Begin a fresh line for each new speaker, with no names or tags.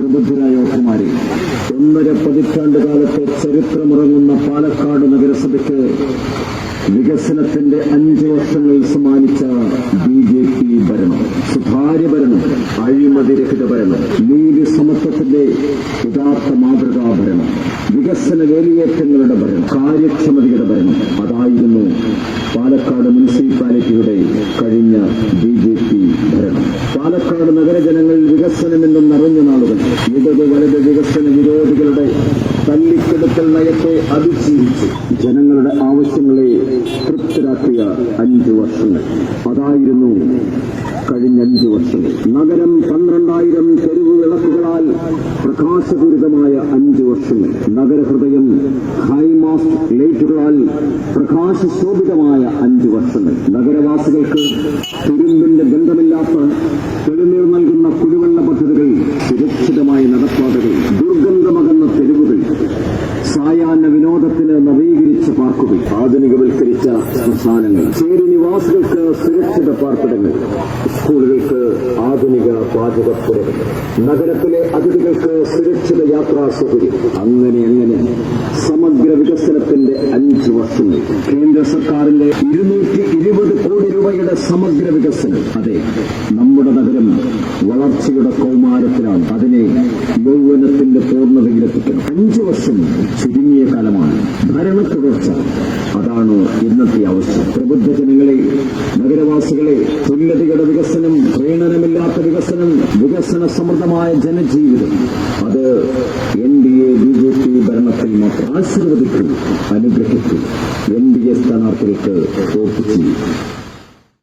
പ്രബുദ്ധരായ ഓഫർമാരെ ഒന്നര പതിറ്റാണ്ട് കാലത്തെ ചരിത്രമുറങ്ങുന്ന പാലക്കാട് നഗരസഭയ്ക്ക് വികസനത്തിന്റെ അഞ്ച് വർഷങ്ങൾ സമ്മാനിച്ച ബി ജെ പി ഭരണം സുതാര്യ ഭരണം അഴിമതിരഹിത ഭരണം നീതി സമത്വത്തിന്റെ യഥാർത്ഥ മാതൃകാ ഭരണം വികസന വേലിയേറ്റങ്ങളുടെ ഭരണം കാര്യക്ഷമതയുടെ ഭരണം. അതായിരുന്നു പാലക്കാട് മുനിസിപ്പാലിറ്റിയുടെ കഴിഞ്ഞ ബി ജെ പി ഭരണം പാലക്കാട് നഗരജനങ്ങളിൽ വികസനമെന്നും നിറഞ്ഞ നാളുകൾ. ഇടത് വലത് വികസന വിരോധികളുടെ തല്ലിക്കെടുക്കൽ നയത്തെ അതിജീവിച്ച് ജനങ്ങളുടെ ആവശ്യങ്ങളെ തൃപ്തരാക്കിയ അഞ്ചു വർഷങ്ങൾ. അതായിരുന്നു കഴിഞ്ഞ അഞ്ചു വർഷങ്ങൾ. നഗരം പന്ത്രണ്ടായിരം തെരുവ് വിളക്കുകളാൽ പ്രകാശപൂരിതമായ അഞ്ചു വർഷങ്ങൾ. നഗരഹൃദയം ഹൈമാസ് ലൈറ്റുകളാൽ പ്രകാശശോഭിതമായ അഞ്ചു വർഷങ്ങൾ. നഗരവാസികൾക്ക് തുരുമ്പിന്റെ இல்லாமல் பெருநிர்மல் ആധുനികവൽക്കരിച്ച സംസ്ഥാനങ്ങൾ ചേരി നിവാസികൾക്ക് സുരക്ഷിത പാർപ്പിടങ്ങൾ സ്കൂളുകൾക്ക് ആധുനിക പാചകപ്പുരകൾ നഗരത്തിലെ അതിഥികൾക്ക് സുരക്ഷിത യാത്രാ സൗകര്യം. അങ്ങനെ അങ്ങനെ സമഗ്ര വികസനത്തിന്റെ അഞ്ച് വർഷങ്ങൾ. കേന്ദ്ര സർക്കാരിന്റെ ഇരുന്നൂറ്റി ഇരുപത് കോടി രൂപയുടെ സമഗ്ര വികസനം. അതെ നമ്മുടെ നഗരം വളർച്ചയുടെ കൗമാരത്തിലാണ്. അതിനെ യൗവനത്തിന്റെ പൂർണതയിലെത്തിക്കണം. അഞ്ചു വർഷം ചുരുങ്ങിയ കാലമാണ് ഭരണ തുടർച്ച അതാണ് ഇന്നത്തെ അവസ്ഥ. പ്രബുദ്ധ ജനങ്ങളെ നഗരവാസികളെ തുല്യതയുടെ വികസനം പ്രീണനമില്ലാത്ത വികസനം വികസന സമൃദ്ധമായ ജനജീവിതം. അത് N D A B J P ഭരണത്തിൽ മാത്രം ആശീർവദിക്കും അനുഗ്രഹിക്കും എൻ ഡി എ സ്ഥാനാർത്ഥികൾക്ക് വോട്ട് ചെയ്യും